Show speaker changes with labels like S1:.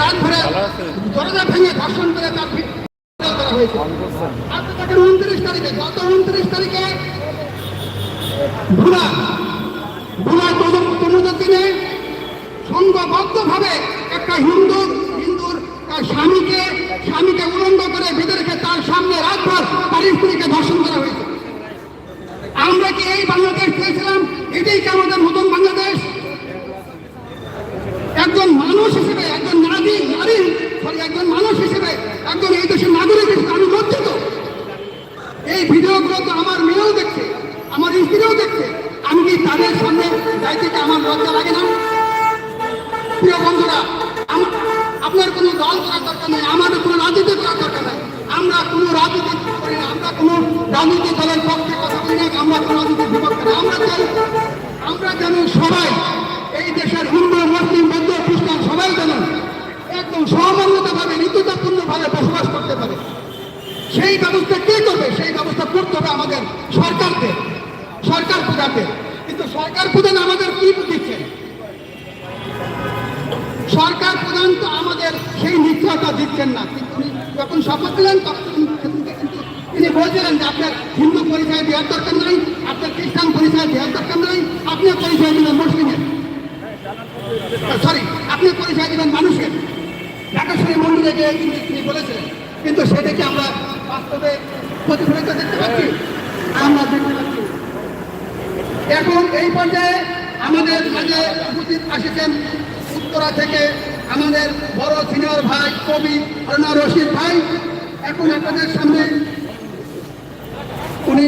S1: রাত দরজা ভেঙে ধর্ষণ করে তার করা হয়েছে। আপনি দেখেন উনত্রিশ তারিখে গত উনত্রিশ তারিখে ভুলা ভুলা তমুদের দিনে সংঘবদ্ধভাবে একটা হিন্দু হিন্দুর তার স্বামীকে স্বামীকে উলঙ্গ করে বেঁধে রেখে তার সামনে রাতভর তার স্ত্রীকে ধর্ষণ করা হয়েছে। আমরা কি এই বাংলাদেশ চেয়েছিলাম? এটাই কি আমাদের নতুন বাংলাদেশ? একজন মানুষ হিসেবে একজন নারী একজন মানুষ হিসেবে একজন এই দেশের নাগরিক হিসেবে আমি লজ্জিত এই ভিডিওগুলো তো আমার মেয়েও দেখছে, আমার স্ত্রীও দেখছে। আমি কি তাদের সামনে যাইতে আমার লজ্জা লাগে না? প্রিয় বন্ধুরা আপনার কোনো দল করার দরকার নেই, আমাদের কোনো রাজনীতি করার দরকার নেই। আমরা কোনো রাজনীতি করি না, আমরা কোনো রাজনীতি দলের পক্ষে কথা বলি না, আমরা কোনো রাজনীতির বিপক্ষে আমরা চাই আমরা যেন সবাই এই দেশের হিন্দু মুসলিম বৌদ্ধ খ্রিস্টান সবাই যেন একদম সহমর্মিতভাবে ঋতুতাপূর্ণভাবে বসবাস করতে পারে। সেই ব্যবস্থা কে করবে? সেই ব্যবস্থা করতে হবে আমাদের সরকারকে, সরকার প্রধানকে কিন্তু সরকার প্রধান আমাদের কি দিচ্ছে সরকার প্রধান তো আমাদের সেই নিশ্চয়তা দিচ্ছেন না। কিন্তু যখন শপথ নিলেন, তখন তিনি বলছিলেন যে, আপনার হিন্দু পরিচয় দেওয়ার দরকার নাই, আপনার খ্রিস্টান পরিচয় দেওয়ার দরকার নাই আপনি পরিচয় দিবেন মুসলিমের সরি আপনি পরিচয় দিলেন মানুষের ঢাকেশ্বরী মন্দিরে গিয়ে তিনি বলেছিলেন। কিন্তু সেটাকে আমরা বাস্তবে প্রতিফলিত দেখতে পাচ্ছি? আমরা দেখতে পাচ্ছি। এখন এই পর্যায়ে আমাদের মাঝে উপস্থিত আসেছেন উত্তরা থেকে আমাদের বড় সিনিয়র ভাই, কবি হারুনা রশিদ ভাই। এখন আপনাদের সামনে উনি